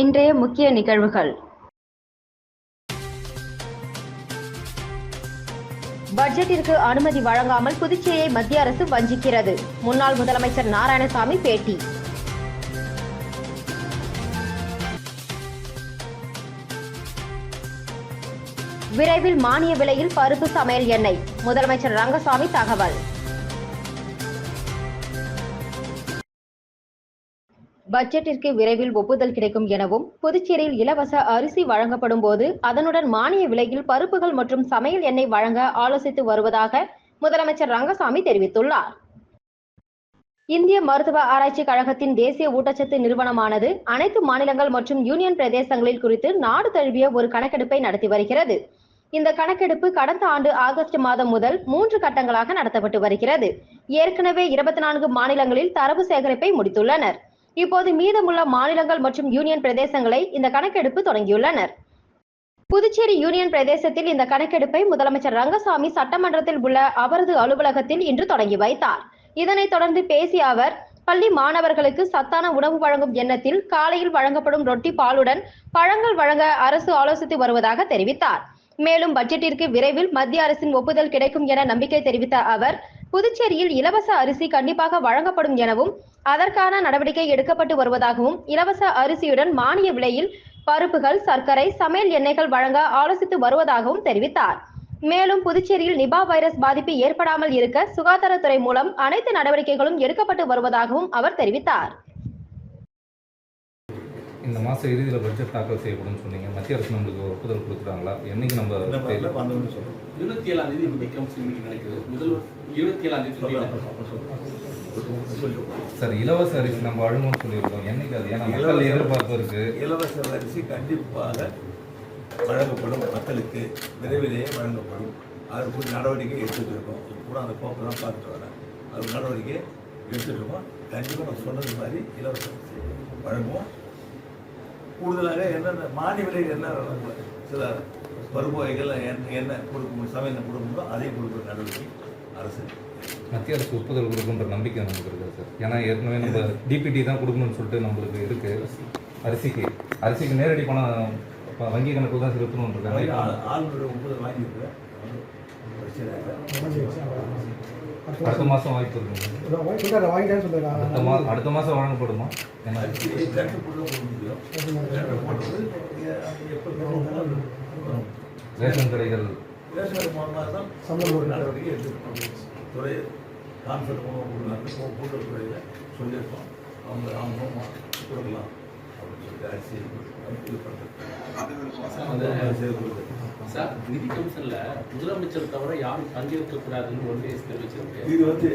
இன்றைய முக்கிய நிகழ்வுகள். பட்ஜெட்டிற்கு அனுமதி வழங்காமல் புதுச்சேரியை மத்திய அரசு வஞ்சிக்கிறது. முன்னாள் முதலமைச்சர் நாராயணசாமி பேட்டி. விரைவில் மானிய விலையில் பருப்பு சமையல் எண்ணெய். முதலமைச்சர் ரங்கசாமி தகவல். பட்ஜெட்டிற்கு விரைவில் ஒப்புதல் கிடைக்கும் எனவும் புதுச்சேரியில் இலவச அரிசி வழங்கப்படும் போது அதனுடன் மானிய விலையில் பருப்புகள் மற்றும் சமையல் எண்ணெய் வழங்க ஆலோசித்து வருவதாக முதலமைச்சர் ரங்கசாமி தெரிவித்துள்ளார். இந்திய மருத்துவ ஆராய்ச்சி கழகத்தின் தேசிய ஊட்டச்சத்து நிறுவனமானது அனைத்து மாநிலங்கள் மற்றும் யூனியன் பிரதேசங்களில் குறித்து நாடு தழுவிய ஒரு கணக்கெடுப்பை நடத்தி வருகிறது. இந்த கணக்கெடுப்பு கடந்த ஆண்டு ஆகஸ்ட் மாதம் முதல் மூன்று கட்டங்களாக நடத்தப்பட்டு வருகிறது. ஏற்கனவே இருபத்தி நான்கு மாநிலங்களில் தரவு சேகரிப்பை முடித்துள்ளனர். இப்போது மீதமுள்ள மாநிலங்கள் மற்றும் யூனியன் பிரதேசங்களை இந்த கணக்கெடுப்பு தொடங்கியுள்ளனர். புதுச்சேரி யூனியன் பிரதேசத்தில் இந்த கணக்கெடுப்பை முதலமைச்சர் ரங்கசாமி சட்டமன்றத்தில் உள்ள அவரது அலுவலகத்தில் இன்று தொடங்கி வைத்தார். இதனைத் தொடர்ந்து பேசிய அவர் பள்ளி மாணவர்களுக்கு சத்தான உணவு வழங்கும் எண்ணத்தில் காலையில் வழங்கப்படும் ரொட்டி பாலுடன் பழங்கள் வழங்க அரசு ஆலோசித்து வருவதாக தெரிவித்தார். மேலும் பட்ஜெட்டிற்கு விரைவில் மத்திய அரசின் ஒப்புதல் கிடைக்கும் என நம்பிக்கை தெரிவித்த அவர் புதுச்சேரியில் இலவச அரிசி கண்டிப்பாக வழங்கப்படும் எனவும் அதற்கான நடவடிக்கை எடுக்கப்பட்டு வருவதாகவும் இலவச அரிசியுடன் மானிய விலையில் பருப்புகள் சர்க்கரை சமையல் எண்ணெய்கள் வழங்க ஆலோசித்து வருவதாகவும் தெரிவித்தார். மேலும் புதுச்சேரியில் நிபா வைரஸ் பாதிப்பு ஏற்படாமல் இருக்க சுகாதாரத்துறை மூலம் அனைத்து நடவடிக்கைகளும் எடுக்கப்பட்டு வருவதாகவும் அவர் தெரிவித்தார். இந்த மாதம் இறுதியில் பட்ஜெட் தாக்கல் செய்யப்படும்னு சொன்னீங்க. மத்திய அரசு நம்மளுக்கு ஒப்புதல் கொடுக்குறாங்களா? என்னைக்கு நம்ம. இருபத்தி ஏழாம் தேதி நடக்குது முதல்வர் இருபத்தி ஏழாம் தேதி சார் இலவச அரிசி நம்ம வழங்கும்னு சொல்லியிருக்கோம். என்னைக்கு அது? ஏன்னா மக்கள் எதிர்பார்ப்பு இருக்கு. இலவச அரிசி கண்டிப்பாக வழங்கப்படும். மக்களுக்கு விரைவிலேயே வழங்கப்படும். அதுக்கு நடவடிக்கை எடுத்துட்டு இருக்கோம். கூட அந்த கோப்பை தான் பார்த்துட்டு வரேன் அது நடவடிக்கை இருக்கோம். கண்டிப்பாக நான் சொன்னது மாதிரி இலவச அரிசி வழங்குவோம். கூடுதலாக என்னென்ன மானிய விலையில் என்ன சில பருப்பு வகைகள் என்ன என்ன கொடுக்கும் சமையல் கொடுக்கும்போதோ அதையும் கொடுக்குற நடவடிக்கை அரசு மத்திய அரசு ஒப்புதல் கொடுக்குன்ற நம்பிக்கை நமக்கு இருக்கு சார். ஏன்னா ஏற்கனவே நம்ம டிபிடி தான் கொடுக்கணும்னு சொல்லிட்டு நம்மளுக்கு இருக்கு. அரிசிக்கு அரிசிக்கு நேரடி பணம் வங்கி கணக்கு தான் செலுத்தணும்னு இருக்காங்க. அடுத்த மாதம் வாய்ப்பு இருக்கு அடுத்த மா அடுத்த மாதம் வழங்கப்படுமா? ஏன்னா ரேஷன் கடைகள் ரேஷன் மூலமாக தான் சம்பளம் நடவடிக்கை எடுத்துருக்கோம் துறை கான்செப்ட் மூலம் கொடுக்குறாங்க. கூட்டுறவுத்துறையில் சொல்லியிருக்கோம். அவங்க அவங்க கொடுக்கலாம் அப்படின்னு சொல்லிட்டு அரிசி இது பண்ணுறது சார் நிதி கமிஷன்ல முதலமைச்சர் தவிர யாரும் பங்கேற்க கூடாதுன்னு ஒன்றிய தெரிவிச்சிருக்கு இது வந்து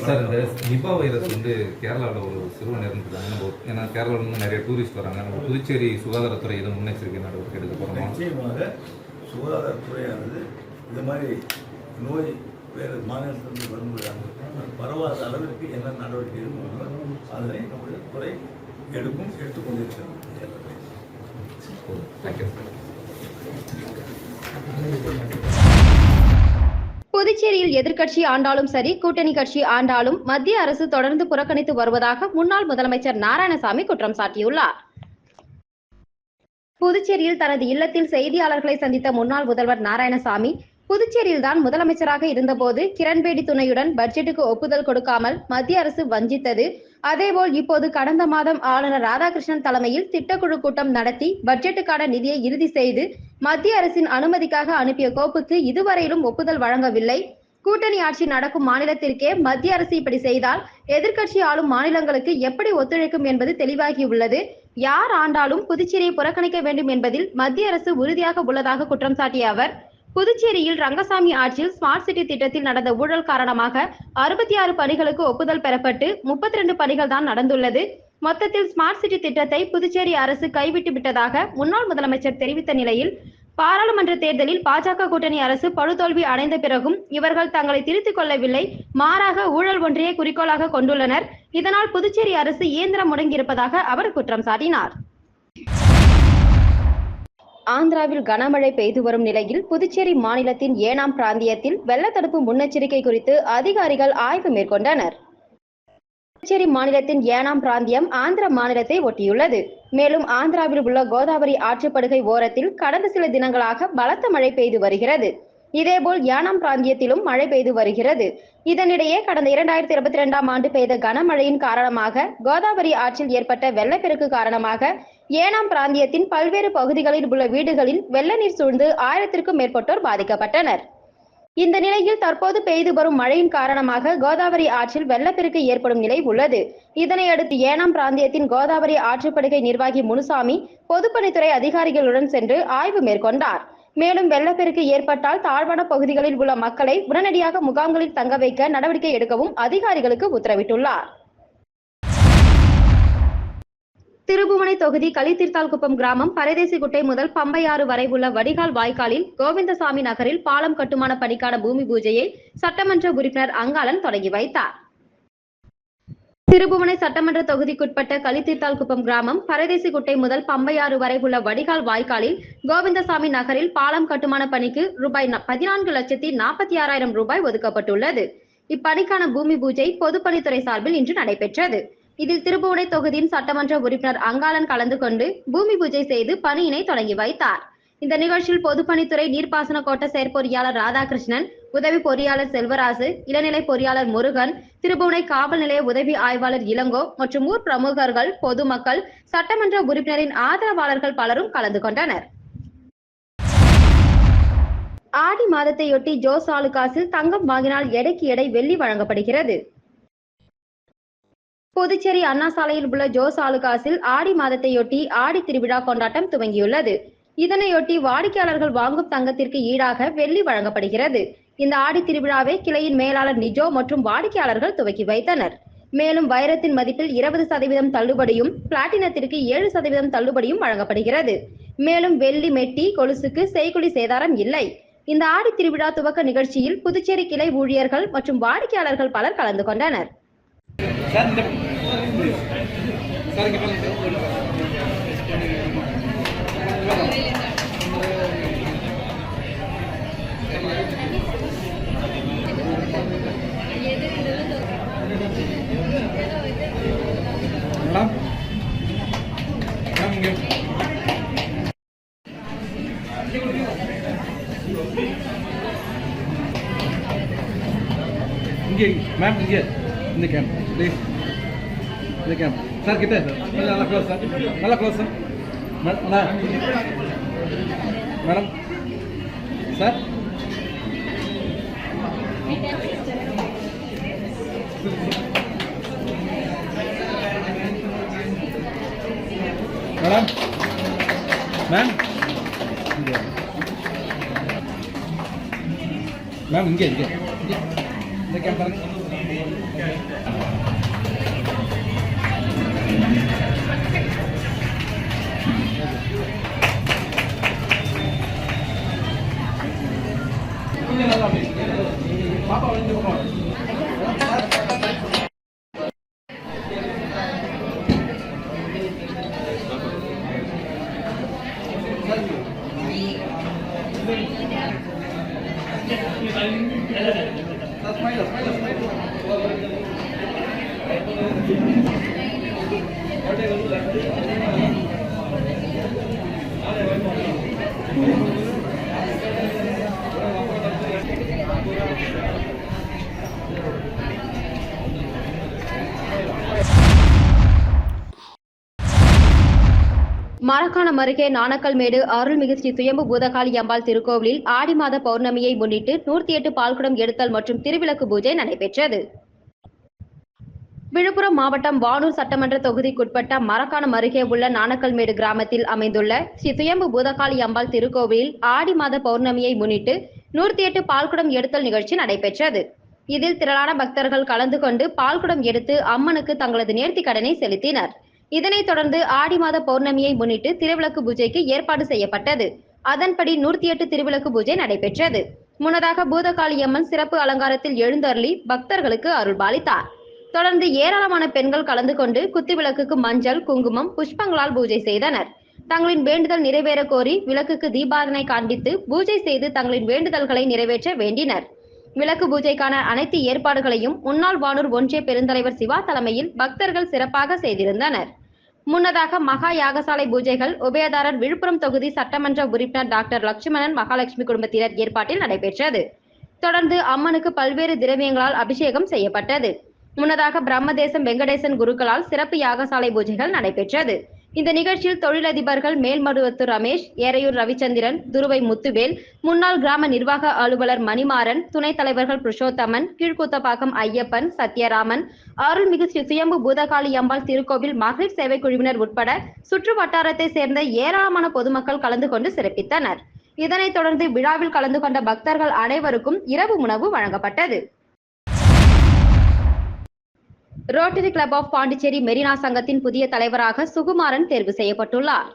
சார் இந்த நிபா வைரஸ் வந்து கேரளாவில் ஒரு சிறுவன் இறந்துட்டாங்க நம்ம ஏன்னா கேரளாவில் இருந்து நிறைய டூரிஸ்ட் வராங்க. நம்ம புதுச்சேரி சுகாதாரத்துறை இதை முன்னெச்சரிக்கை நடவடிக்கை எடுக்க போகிறோமா நிச்சயமாக சுகாதாரத்துறையானது இந்த மாதிரி நோய் வேறு மாநிலத்திலிருந்து வரும்போது பரவாத அளவிற்கு என்ன நடவடிக்கை எடுக்கணும் அதனை நம்முடைய துறை எடுக்கும் எடுத்துக்கொண்டிருக்கிறது தேங்க்யூ புதுச்சேரியில் எதிர்க்கட்சி ஆண்டாலும் சரி கூட்டணி கட்சி ஆண்டாலும் மத்திய அரசு தொடர்ந்து புறக்கணித்து வருவதாக முன்னாள் முதலமைச்சர் நாராயணசாமி குற்றம் சாட்டியுள்ளார். புதுச்சேரியில் தனது இல்லத்தில் செய்தியாளர்களை சந்தித்த முன்னாள் முதல்வர் நாராயணசாமி புதுச்சேரியில் தான் முதலமைச்சராக இருந்தபோது கிரண்பேடி துணையுடன் பட்ஜெட்டுக்கு ஒப்புதல் கொடுக்காமல் மத்திய அரசு வஞ்சித்தது. அதேபோல் இப்போது கடந்த மாதம் ஆளுநர் ராதாகிருஷ்ணன் தலைமையில் திட்டக்குழு கூட்டம் நடத்தி பட்ஜெட்டுக்கான நிதியை இறுதி செய்து மத்திய அரசின் அனுமதிக்காக அனுப்பிய கோப்புக்கு இதுவரையிலும் ஒப்புதல் வழங்கவில்லை. கூட்டணி ஆட்சி நடக்கும் மாநிலத்திற்கே மத்திய அரசு இப்படி செய்தால் எதிர்க்கட்சி ஆளும் மாநிலங்களுக்கு எப்படி ஒத்துழைக்கும் என்பது தெளிவாகியுள்ளது. யார் ஆண்டாலும் புதுச்சேரியை புறக்கணிக்க வேண்டும் என்பதில் மத்திய அரசு உறுதியாக உள்ளதாக குற்றம் சாட்டிய அவர் புதுச்சேரியில் ரங்கசாமி ஆட்சியில் ஸ்மார்ட் சிட்டி திட்டத்தில் நடந்த ஊழல் காரணமாக அறுபத்தி ஆறு பணிகளுக்கு ஒப்புதல் பெறப்பட்டு முப்பத்தி ரெண்டு பணிகள் தான் நடந்துள்ளது. மொத்தத்தில் ஸ்மார்ட் சிட்டி திட்டத்தை புதுச்சேரி அரசு கைவிட்டு விட்டதாக முன்னாள் முதலமைச்சர் தெரிவித்த நிலையில் பாராளுமன்ற தேர்தலில் பாஜக கூட்டணி அரசு படுதோல்வி அடைந்த பிறகும் இவர்கள் தங்களை திருத்திக் கொள்ளவில்லை மாறாக ஊழல் ஒன்றையே குறிக்கோளாக கொண்டுள்ளனர். இதனால் புதுச்சேரி அரசு இயந்திரம் முடங்கியிருப்பதாக அவர் குற்றம் சாட்டினார். ஆந்திராவில் கனமழை பெய்து வரும் நிலையில் புதுச்சேரி மாநிலத்தின் ஏனாம் பிராந்தியத்தில் வெள்ளத்தடுப்பு முன்னெச்சரிக்கை குறித்து அதிகாரிகள் ஆய்வு மேற்கொண்டனர். புதுச்சேரி மாநிலத்தின் ஏனாம் பிராந்தியம் ஆந்திர மாநிலத்தை ஒட்டியுள்ளது. மேலும் ஆந்திராவில் உள்ள கோதாவரி ஆற்றுப்படுகை ஓரத்தில் கடந்த சில தினங்களாக பலத்த மழை பெய்து வருகிறது. இதேபோல் ஏனாம் பிராந்தியத்திலும் மழை பெய்து வருகிறது. இதனிடையே கடந்த இரண்டாயிரத்தி இருபத்தி இரண்டாம் ஆண்டு பெய்த கனமழையின் காரணமாக கோதாவரி ஆற்றில் ஏற்பட்ட வெள்ளப்பெருக்கு காரணமாக ஏனாம் பிராந்தியத்தின் பல்வேறு பகுதிகளில் உள்ள வீடுகளில் வெள்ள நீர் சூழ்ந்து ஆயிரத்திற்கும் மேற்பட்டோர் பாதிக்கப்பட்டனர். இந்த நிலையில் தற்போது பெய்து வரும் மழையின் காரணமாக கோதாவரி ஆற்றில் வெள்ளப்பெருக்கு ஏற்படும் நிலை உள்ளது. இதனையடுத்து ஏனாம் பிராந்தியத்தின் கோதாவரி ஆற்றுப்படுகை நிர்வாகி முனுசாமி பொதுப்பணித்துறை அதிகாரிகளுடன் சென்று ஆய்வு மேற்கொண்டார். மேலும் வெள்ளப்பெருக்கு ஏற்பட்டால் தாழ்வான பகுதிகளில் உள்ள மக்களை உடனடியாக முகாம்களில் தங்க வைக்க நடவடிக்கை எடுக்கவும் அதிகாரிகளுக்கு உத்தரவிட்டுள்ளார். திருபுவனை தொகுதி களித்தீர்த்தால்குப்பம் கிராமம் பரதேசிகுட்டை முதல் பம்பையாறு வரை உள்ள வடிகால் வாய்க்காலில் கோவிந்தசாமி நகரில் பாலம் கட்டுமான பணிக்கான பூமி பூஜையை சட்டமன்ற உறுப்பினர் அங்காளன் தொடங்கி வைத்தார். திருபுவனை சட்டமன்ற தொகுதிக்குட்பட்ட களித்தீர்த்தால்குப்பம் கிராமம் பரதேசிகுட்டை முதல் பம்பையாறு வரை உள்ள வடிகால் வாய்க்காலில் கோவிந்தசாமி நகரில் பாலம் கட்டுமான பணிக்கு ரூபாய் பதினான்கு லட்சத்தி நாற்பத்தி ஆறாயிரம் ரூபாய் ஒதுக்கப்பட்டுள்ளது. இப்பணிக்கான பூமி பூஜை பொதுப்பணித்துறை சார்பில் இன்று நடைபெற்றது. இதில் திருப்புவனை தொகுதியின் சட்டமன்ற உறுப்பினர் அங்காளன் கலந்து கொண்டு பூமி பூஜை செய்து பணியினை தொடங்கி வைத்தார். இந்த நிகழ்ச்சியில் பொதுப்பணித்துறை நீர்ப்பாசன கோட்ட செயற்பொறியாளர் ராதாகிருஷ்ணன் உதவி பொறியாளர் செல்வராசு இளநிலை பொறியாளர் முருகன் திருபுவனை காவல் நிலைய உதவி ஆய்வாளர் இளங்கோ மற்றும் ஊர் பிரமுகர்கள் பொதுமக்கள் சட்டமன்ற உறுப்பினரின் ஆதரவாளர்கள் பலரும் கலந்து கொண்டனர். ஆடி மாதத்தையொட்டி ஜோஸ் ஆலுகாசில் தங்கம் வாங்கினால் எடைக்கு எடை வெள்ளி வழங்கப்படுகிறது. புதுச்சேரி அண்ணா சாலையில் உள்ள ஜோஸ் ஆலுகாஸில் ஆடி மாதத்தையொட்டி ஆடி திருவிழா கொண்டாட்டம் துவங்கியுள்ளது. இதனையொட்டி வாடிக்கையாளர்கள் வாங்கும் தங்கத்திற்கு ஈடாக வெள்ளி வழங்கப்படுகிறது. இந்த ஆடி திருவிழாவை கிளையின் மேலாளர் நிஜோ மற்றும் வாடிக்கையாளர்கள் துவக்கி வைத்தனர். மேலும் வைரத்தின் மதிப்பில் இருபது சதவீதம் தள்ளுபடியும் பிளாட்டினத்திற்கு ஏழு சதவீதம் தள்ளுபடியும் வழங்கப்படுகிறது. மேலும் வெள்ளி மெட்டி கொலுசுக்கு செய்குலி சேதாரம் இல்லை. இந்த ஆடி திருவிழா துவக்க நிகழ்ச்சியில் புதுச்சேரி கிளை ஊழியர்கள் மற்றும் வாடிக்கையாளர்கள் பலர் கலந்து கொண்டனர். மேடம் மேம் இங்கே இங்கே மேம் இங்கே இந்த கேமரா ப்ளீஸ் இந்த கேம் சார் கிட்ட சார் நல்லா நல்லா க்ளோஸ் சார் நல்லா close sir madam madam sir madam ma'am இங்கே மேம் இங்கே இங்கே இங்கே. இந்த கேம் பாருங்க கொஞ்சம் நல்லா மரக்காணம் அருகே நாணக்கல்மேடு அருள்மிகு ஸ்ரீ சுயம்பு பூதகாளி அம்பாள் திருக்கோவிலில் ஆடி மாத பௌர்ணமியை முன்னிட்டு நூற்றி எட்டு பால்குடம் எடுத்தல் மற்றும் திருவிளக்கு பூஜை நடைபெற்றது. விழுப்புரம் மாவட்டம் வானூர் சட்டமன்ற தொகுதிக்குட்பட்ட மரக்காணம் அருகே உள்ள நாணக்கல்மேடு கிராமத்தில் அமைந்துள்ள ஸ்ரீ சுயம்பு பூதகாளி அம்பாள் திருக்கோவிலில் ஆடி மாத பௌர்ணமியை முன்னிட்டு நூற்றி எட்டு பால்குடம் எடுத்தல் நிகழ்ச்சி நடைபெற்றது. இதில் திரளான பக்தர்கள் கலந்து கொண்டு பால்குடம் எடுத்து அம்மனுக்கு தங்களது நேர்த்தி கடனை செலுத்தினர். இதனைத் தொடர்ந்து ஆடி மாத பௌர்ணமியை முன்னிட்டு திருவிளக்கு பூஜைக்கு ஏற்பாடு செய்யப்பட்டது. அதன்படி நூற்றி எட்டு திருவிளக்கு பூஜை நடைபெற்றது. முன்னதாக பூதகாளியம்மன் சிறப்பு அலங்காரத்தில் எழுந்தருளி பக்தர்களுக்கு அருள்பாலித்தார். தொடர்ந்து ஏராளமான பெண்கள் கலந்து கொண்டு குத்துவிளக்குக்கு மஞ்சள் குங்குமம் புஷ்பங்களால் பூஜை செய்தனர். தங்களின் வேண்டுதல் நிறைவேற கோரி விளக்குக்கு தீபாரதனை காண்பித்து பூஜை செய்து தங்களின் வேண்டுதல்களை நிறைவேற்ற வேண்டினர். விளக்கு பூஜைக்கான அனைத்து ஏற்பாடுகளையும் முன்னாள் வானூர் ஒன்றிய பெருந்தலைவர் சிவா தலைமையில் பக்தர்கள் சிறப்பாக செய்திருந்தனர். முன்னதாக மகா யாகசாலை பூஜைகள் உபயதாரர் விழுப்புரம் தொகுதி சட்டமன்ற உறுப்பினர் டாக்டர் லட்சுமணன் மகாலட்சுமி குடும்பத்தினர் ஏற்பாட்டில் நடைபெற்றது. தொடர்ந்து அம்மனுக்கு பல்வேறு திரவியங்களால் அபிஷேகம் செய்யப்பட்டது. முன்னதாக பிரம்மதேசம் வெங்கடேசன் குருக்களால் சிறப்பு யாகசாலை பூஜைகள் நடைபெற்றது. இந்த நிகழ்ச்சியில் தொழிலதிபர்கள் மேல்மருவத்து ரமேஷ் ஏரையூர் ரவிச்சந்திரன் துருவை முத்துவேல் முன்னாள் கிராம நிர்வாக அலுவலர் மணிமாறன் துணைத் தலைவர்கள் புருஷோத்தமன் கீழ்குத்தப்பாக்கம் ஐயப்பன் சத்யராமன் அருள்மிகு ஸ்ரீ சுயம்பு பூதகாளி அம்பாள் திருக்கோவில் மகளிர் சேவை குழுவினர் உட்பட சுற்று வட்டாரத்தை சேர்ந்த ஏராளமான பொதுமக்கள் கலந்து கொண்டு சிறப்பித்தனர். இதனைத் தொடர்ந்து விழாவில் கலந்து கொண்ட பக்தர்கள் அனைவருக்கும் இரவு உணவு வழங்கப்பட்டது. Rotary Club of Pondicherry Marina சங்கத்தின் புதிய தலைவராக சுகுமாரன் தேர்வு செய்யப்பட்டுள்ளார்.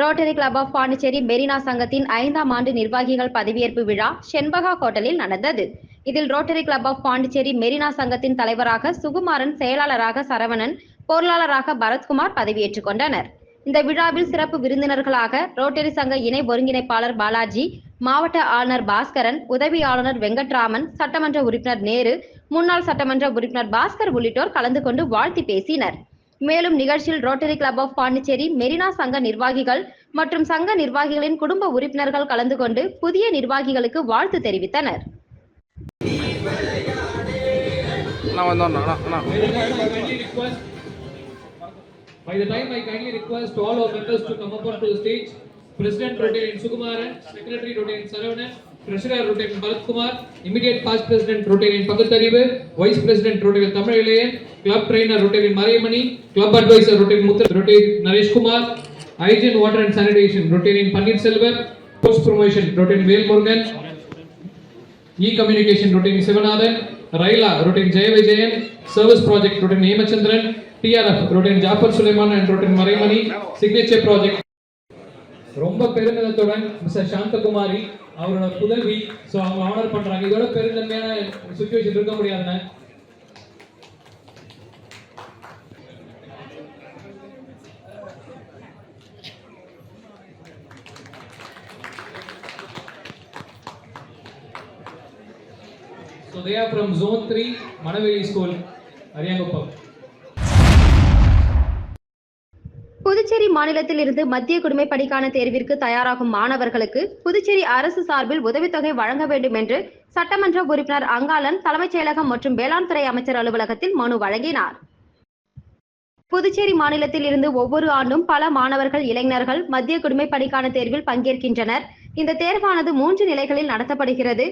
Rotary Club of Pondicherry Marina சங்கத்தின் ஐந்தாம் ஆண்டு நிர்வாகிகள் பதவியேற்பு விழா செண்பகா ஹோட்டலில் நடந்தது. இதில் Rotary Club of Pondicherry Marina சங்கத்தின் தலைவராக சுகுமாரன் செயலாளராக சரவணன் பொருளாளராக பரத்குமார் பதவியேற்றுக் கொண்டனர். இந்த விழாவில் சிறப்பு விருந்தினர்களாக ரோட்டரி சங்க இணை ஒருங்கிணைப்பாளர் பாலாஜி மாவட்ட ஆளுநர் பாஸ்கரன் உதவி ஆளுநர் வெங்கட்ராமன் சட்டமன்ற உறுப்பினர் நேரு முன்னாள் சட்டமன்ற உறுப்பினர் பாஸ்கர் உள்ளிட்டோர் கலந்து கொண்டு வாழ்த்தி பேசினர். மேலும் நிகழ்ச்சியில் Rotary Club of Pondicherry Marina சங்க நிர்வாகிகள் மற்றும் சங்க நிர்வாகிகளின் குடும்ப உறுப்பினர்கள் கலந்து கொண்டு புதிய நிர்வாகிகளுக்கு வாழ்த்து தெரிவித்தனர். By the time I kindly request all our members to come up onto the stage, President Rotarian Sukumaran, Secretary Rotarian Saravanan, Treasurer Rotarian Bharat Kumar, Immediate Past President Rotarian Pagatharivu, Vice President Rotarian Tamil Ilayan, Club Trainer Rotarian Mariamani, Club Advisor Rotarian Muthu, Rotarian Naresh Kumar, Hygiene Water and Sanitation Rotarian Pandit Selvan, Post Promotion Rotarian Vel Murugan, E-Communication Rotarian Sivanathan, Raila Rotarian Jaya Vijayan, Service Project Rotarian Hemachandran, TRF Rotarian Jafar Suleiman and Rotarian Marimani, Signature Project. ரொம்ப பெருமிதத்துடன் mister Shanthakumari அவரோட புதல்வி so அவங்க honour பண்றாங்க இதோட பெருந்தன்மையான situation இருக்க முடியாதுண்ணே So they are from Zone 3, Manaveli School, Ariyanguppam. Puducherry மாநிலத்தில் இருந்து மத்திய குடிமைப்பணிக்கான தேர்விற்கு தயாராகும் மாணவர்களுக்கு புதுச்சேரி அரசு சார்பில் உதவித்தொகை வழங்க வேண்டும் என்று சட்டமன்ற உறுப்பினர் அங்காளன் தலைமைச் செயலகம் மற்றும் வேளாண் துறை அமைச்சர் அலுவலகத்தில் மனு வழங்கினார். புதுச்சேரி மாநிலத்தில் இருந்து ஒவ்வொரு ஆண்டும் பல மாணவர்கள் இளைஞர்கள் மத்திய குடிமைப்பணிக்கான தேர்வில் பங்கேற்கின்றனர். இந்த தேர்வானது மூன்று நிலைகளில் நடத்தப்படுகிறது.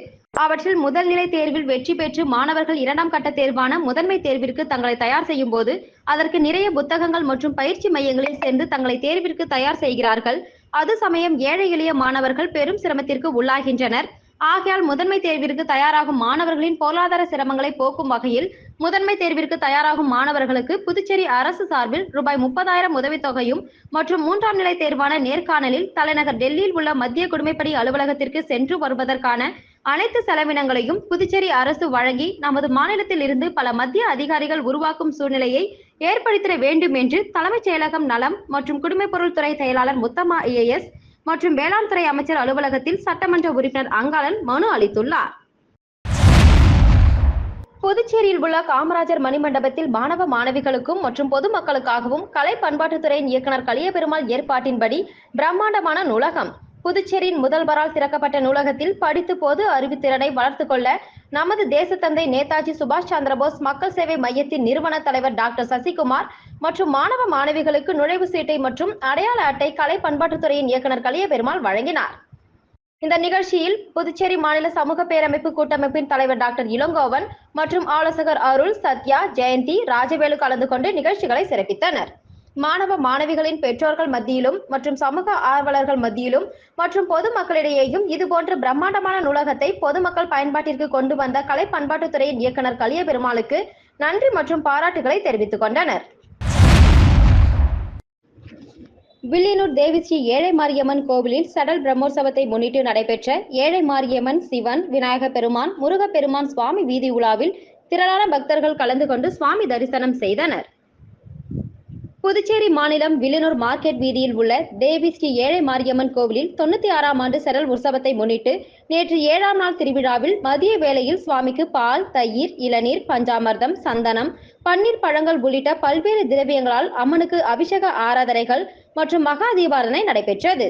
அவற்றில் முதல் நிலை தேர்வில் வெற்றி பெற்று மாணவர்கள் இரண்டாம் கட்ட தேர்வான முதன்மை தேர்விற்கு தங்களை தயார் செய்யும் போது அதற்கு நிறைய புத்தகங்கள் மற்றும் பயிற்சி மையங்களில் சேர்ந்து தங்களை தேர்விற்கு தயார் செய்கிறார்கள். அது சமயம் ஏழை எளிய மாணவர்கள் பெரும் சிரமத்திற்கு உள்ளாகின்றனர். ஆகையால் முதன்மை தேர்விற்கு தயாராகும் மாணவர்களின் பொருளாதார சிரமங்களை போக்கும் வகையில் முதன்மை தேர்விற்கு தயாராகும் மாணவர்களுக்கு புதுச்சேரி அரசு சார்பில் ரூபாய் முப்பதாயிரம் உதவித்தொகையும் மற்றும் மூன்றாம் நிலை தேர்வான நேர்காணலில் தலைநகர் டெல்லியில் உள்ள மத்திய குடிமைப்படி அலுவலகத்திற்கு சென்று வருவதற்கான அனைத்து செலவினங்களையும் புதுச்சேரி அரசு வழங்கி நமது மாநிலத்தில் இருந்து பல மத்திய அதிகாரிகள் உருவாக்கும் சூழ்நிலையை ஏற்படுத்திட வேண்டும் என்று தலைமைச் செயலகம் நலம் மற்றும் குடிமைப்பொருள் துறை செயலாளர் முத்தம்மா ஏஎஸ் மற்றும் வேளாண் துறை அமைச்சர் அலுவலகத்தில் சட்டமன்ற உறுப்பினர் அங்காளன் மனு அளித்துள்ளார். புதுச்சேரியில் உள்ள காமராஜர் மணிமண்டபத்தில் மாணவ மாணவிகளுக்கும் மற்றும் பொதுமக்களுக்காகவும் கலை பண்பாட்டுத்துறையின் இயக்குனர் கலியபெருமாள் ஏற்பாட்டின்படி பிரம்மாண்டமான நூலகம். புதுச்சேரியின் முதல்வரால் திறக்கப்பட்ட நூலகத்தில் படித்து பொது அறிவுத்திறனை வளர்த்து கொள்ள நமது தேசத்தந்தை நேதாஜி சுபாஷ் சந்திரபோஸ் மக்கள் சேவை மையத்தின் நிறுவன தலைவர் டாக்டர் சசிகுமார் மற்றும் மாணவ மாணவிகளுக்கு நுழைவு சீட்டை மற்றும் அடையாள அட்டை கலை பண்பாட்டுத்துறையின் இயக்குனர் கலியபெருமாள் வழங்கினார். இந்த நிகழ்ச்சியில் புதுச்சேரி மாநில சமூக பேரமைப்பு கூட்டமைப்பின் தலைவர் டாக்டர் இளங்கோவன் மற்றும் ஆலோசகர் அருள் சத்யா ஜெயந்தி ராஜவேலு கலந்து கொண்டு நிகழ்ச்சிகளை சிறப்பித்தனர். மாணவ மாணவிகளின் பெற்றோர்கள் மத்தியிலும் மற்றும் சமூக ஆர்வலர்கள் மத்தியிலும் மற்றும் பொதுமக்களிடையேயும் இதுபோன்ற பிரம்மாண்டமான நூலகத்தை பொதுமக்கள் பயன்பாட்டிற்கு கொண்டு வந்த கலை பண்பாட்டுத்துறையின் இயக்குனர் கலிய பெருமாளுக்கு நன்றி மற்றும் பாராட்டுகளை தெரிவித்துக் கொண்டனர். வில்லியனூர் தேவிஸ்ரீ ஏழை மாரியம்மன் கோவிலில் சடல் பிரம்மோற்சவத்தை முன்னிட்டு நடைபெற்ற ஏழை மாரியம்மன் சிவன் விநாயக பெருமான் முருகப்பெருமான் சுவாமி வீதி உலாவில் திரளான பக்தர்கள் கலந்து கொண்டு சுவாமி தரிசனம் செய்தனர். புதுச்சேரி மாநிலம் வில்லியனூர் மார்க்கெட் வீதியில் உள்ள தேவி ஸ்ரீ ஏழை மாரியம்மன் கோவிலில் தொண்ணூத்தி ஆறாம் ஆண்டு சரல் உற்சவத்தை முன்னிட்டு நேற்று ஏழாம் நாள் திருவிழாவில் மதிய வேளையில் சுவாமிக்கு பால் தயிர் இளநீர் பஞ்சாமிர்தம் சந்தனம் பன்னீர் பழங்கள் உள்ளிட்ட பல்வேறு திரவியங்களால் அம்மனுக்கு அபிஷேக ஆராதனைகள் மற்றும் மகா தீபாரதனை நடைபெற்றது.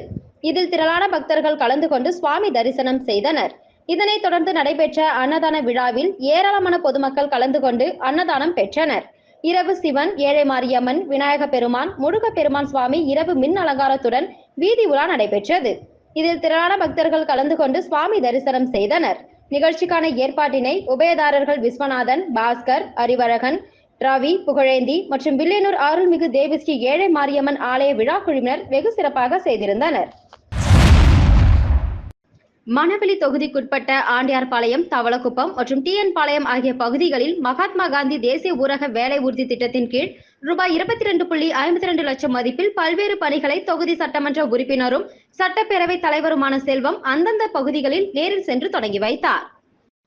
இதில் திரளான பக்தர்கள் கலந்து கொண்டு சுவாமி தரிசனம் செய்தனர். இதனைத் தொடர்ந்து நடைபெற்ற அன்னதான விழாவில் ஏராளமான பொதுமக்கள் கலந்து கொண்டு அன்னதானம் பெற்றனர். இரவு சிவன் ஏழை மாரியம்மன் விநாயக பெருமான் முருக பெருமான் சுவாமி இரவு மின் அலங்காரத்துடன் வீதி உலா நடைபெற்றது. இதில் திரளான பக்தர்கள் கலந்து கொண்டு சுவாமி தரிசனம் செய்தனர். நிகழ்ச்சிக்கான ஏற்பாட்டினை உபயதாரர்கள் விஸ்வநாதன் பாஸ்கர் அறிவழகன் ரவி புகழேந்தி மற்றும் வில்லியனூர் அருள்மிகு தேவிஸ்ரீ ஏழை மாரியம்மன் ஆலய விழா குழுவினர் வெகு சிறப்பாக செய்திருந்தனர். மணவெளி தொகுதிக்குட்பட்ட ஆண்டியார்பாளையம் தவளக்குப்பம் மற்றும் டிஎன் பாளையம் ஆகிய பகுதிகளில் மகாத்மா காந்தி தேசிய ஊரக வேலை உறுதி திட்டத்தின் கீழ் ரூபாய் இருபத்தி ரெண்டு புள்ளி ஐம்பத்தி ரெண்டு லட்சம் மதிப்பில் பல்வேறு பணிகளை தொகுதி சட்டமன்ற உறுப்பினரும் சட்டப்பேரவை தலைவருமான செல்வம் அந்தந்த பகுதிகளில் நேரில் சென்று தொடங்கி வைத்தார்.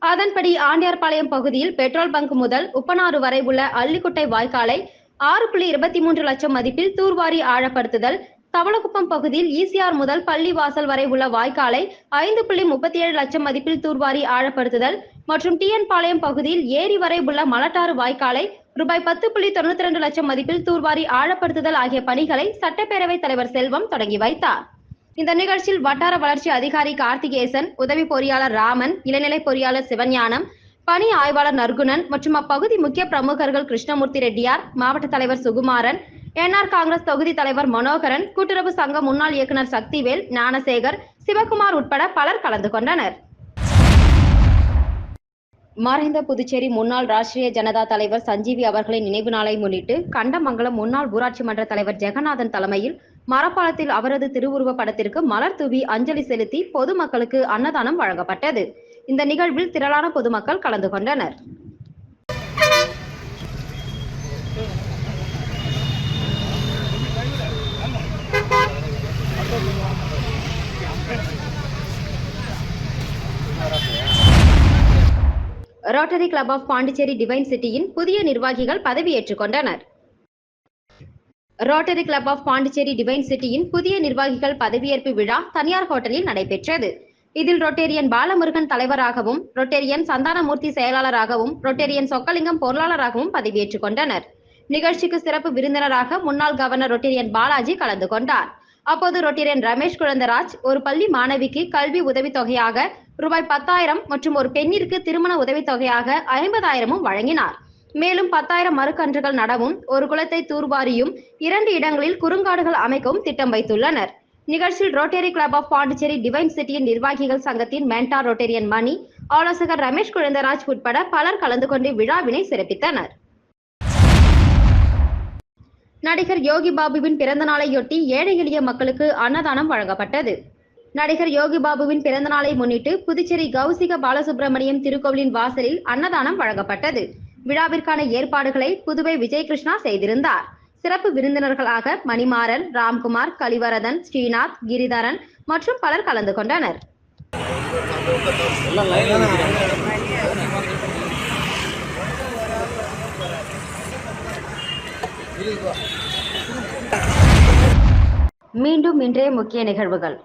அதன்படி ஆண்டியார்பாளையம் பகுதியில் பெட்ரோல் பங்க் முதல் உப்பனாறு வரை உள்ள அள்ளிக்குட்டை வாய்க்காலை ஆறு புள்ளி இருபத்தி மூன்று லட்சம் மதிப்பில் தூர்வாரி ஆழப்படுத்துதல் தவளக்குப்பம் பகுதியில் ஈசிஆர் முதல் பள்ளி வாசல் வரை உள்ள வாய்க்காலை ஐந்து புள்ளி முப்பத்தி ஏழு லட்சம் மதிப்பில் தூர்வாரி ஆழப்படுத்துதல் மற்றும் டிஎன் பாளையம் பகுதியில் ஏரி வரை உள்ள மலட்டாறு வாய்க்காலை ரூபாய் பத்து புள்ளி தொண்ணூத்தி ரெண்டு லட்சம் மதிப்பில் தூர்வாரி ஆழப்படுத்துதல் ஆகிய பணிகளை சட்டப்பேரவைத் தலைவர் செல்வம் தொடங்கி வைத்தார். இந்த நிகழ்ச்சியில் வட்டார வளர்ச்சி அதிகாரி கார்த்திகேசன் உதவி பொறியாளர் ராமன் இளநிலை பொறியாளர் சிவஞானம் பணி ஆய்வாளர் நர்குணன் மற்றும் அப்பகுதி முக்கிய பிரமுகர்கள் கிருஷ்ணமூர்த்தி ரெட்டியார் மாவட்ட தலைவர் சுகுமாரன் என்ஆர் காங்கிரஸ் தொகுதி தலைவர் மனோகரன் கூட்டுறவு சங்க முன்னாள் இயக்குனர் சக்திவேல் ஞானசேகர் சிவகுமார் உட்பட பலர் கலந்து கொண்டனர். மறைந்த புதுச்சேரி முன்னாள் ராஷ்டிரிய ஜனதா தலைவர் சஞ்சீவி அவர்களின் நினைவு நாளை முன்னிட்டு கண்டமங்கலம் முன்னாள் ஊராட்சி மன்ற தலைவர் ஜெகநாதன் தலைமையில் மரப்பாலத்தில் அவரது திருவுருவ படத்திற்கு மலர் தூவி அஞ்சலி செலுத்தி பொதுமக்களுக்கு அன்னதானம் வழங்கப்பட்டது. இந்த நிகழ்வில் திரளான பொதுமக்கள் கலந்து கொண்டனர். Rotary Club of Pondicherry Divine சிட்டியின் புதிய நிர்வாகிகள் பதவியேற்றுக் கொண்டனர். Rotary Club of Pondicherry Divine சிட்டியின் புதிய நிர்வாகிகள் பதவியேற்பு விழா தனியார் ஹோட்டலில் நடைபெற்றது. இதில் ரொட்டேரியன் பாலமுருகன் தலைவராகவும் ரொட்டேரியன் சந்தானமூர்த்தி செயலாளராகவும் ரொட்டேரியன் சொக்கலிங்கம் பொருளாளராகவும் பதவியேற்றுக் கொண்டனர். நிகழ்ச்சிக்கு சிறப்பு விருந்தினராக முன்னாள் கவர்னர் ரொட்டேரியன் பாலாஜி கலந்து கொண்டார். அப்போது ரொட்டேரியன் ரமேஷ் குழந்தராஜ் ஒரு பள்ளி மாணவிக்கு கல்வி உதவித்தொகையாக ரூபாய் பத்தாயிரம் மற்றும் ஒரு பெண்ணிற்கு திருமண உதவித்தொகையாக ஐம்பதாயிரமும் வழங்கினார். மேலும் பத்தாயிரம் மறுக்கன்றுகள் நடவும் ஒரு குளத்தை தூர்வாரியும் இரண்டு இடங்களில் குறுங்காடுகள் அமைக்கவும் திட்டம் வைத்துள்ளனர். நிகழ்ச்சியில் Rotary Club of Pondicherry Divine சிட்டியின் நிர்வாகிகள் சங்கத்தின் மென்டார் ரோட்டேரியன் மணி ஆலோசகர் ரமேஷ் குழந்தராஜ் உட்பட பலர் கலந்து கொண்டு விழாவினை சிறப்பித்தனர். நடிகர் யோகி பாபுவின் பிறந்த நாளையொட்டி ஏழை எளிய மக்களுக்கு அன்னதானம் வழங்கப்பட்டது. நடிகர் யோகி பாபுவின் பிறந்த நாளை முன்னிட்டு புதுச்சேரி கௌசிக பாலசுப்ரமணியம் திருக்கோவிலின் வாசலில் அன்னதானம் வழங்கப்பட்டது. விழாவிற்கான ஏற்பாடுகளை புதுவை விஜயகிருஷ்ணா செய்திருந்தார். சிறப்பு விருந்தினர்களாக மணிமாறன் ராம்குமார் கலிவரதன் ஸ்ரீநாத் கிரிதரன் மற்றும் பலர் கலந்து கொண்டனர். மீண்டும் இன்றைய முக்கிய நிகழ்வுகள்.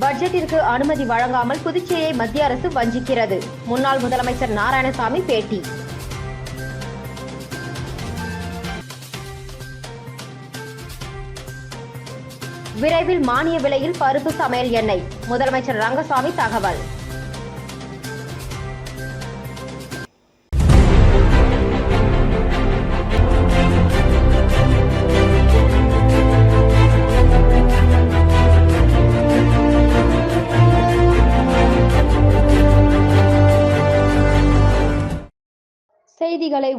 பட்ஜெட்டிற்கு அனுமதி வழங்காமல் புதுச்சேரியை மத்திய அரசு வஞ்சிக்கிறது. முன்னாள் முதலமைச்சர் நாராயணசாமி பேட்டி. விரைவில் மானிய விலையில் பருப்பு சமையல் எண்ணெய். முதலமைச்சர் ரங்கசாமி தகவல்.